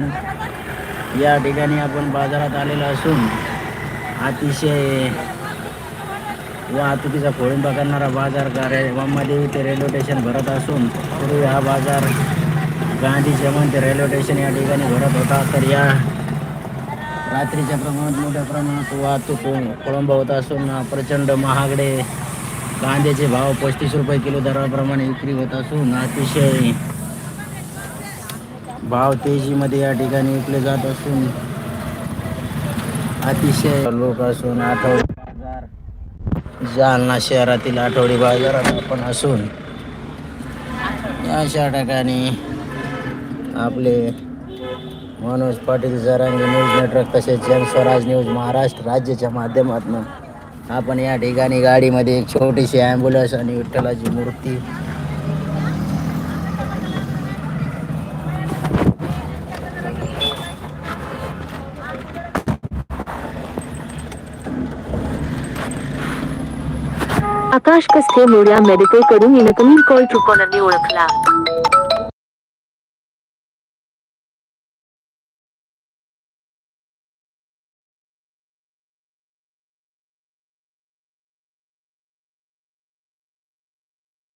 या ठिकाणी आपण बाजारात आलेलो असून अतिशय वाहतुकीचा खोळंबा करणारा बाजार कार्यामध्ये ते रेल्वे स्टेशन भरत असून पूर्वी हा बाजार गांधी जयंत रेल्वे स्टेशन या ठिकाणी भरत होता. तर या रात्रीच्या प्रमाणात मोठ्या प्रमाणात वाहतूक खोळंबा होत असून प्रचंड महागडे कांद्याचे भाव पस्तीस रुपये किलो दराप्रमाणे विक्री होत असून अतिशय भाव तेजीमध्ये या ठिकाणी विकले जात असून अतिशय लोक असून आठवडी बाजार जालना शहरातील आठवडी बाजारात आपण असून अशा ठिकाणी आपले मनोज पाटील जरांगी न्यूज नेटवर्क तसेच जनस्वराज न्यूज महाराष्ट्र राज्याच्या माध्यमातून आपण या ठिकाणी गाडीमध्ये एक छोटीशी ॲम्ब्युलन्स आणि विठ्ठलाची मूर्ती आकाश कसके मोड्या मेडिकलकडून इनकमिंग कॉल चुकवणांनी ओळखला.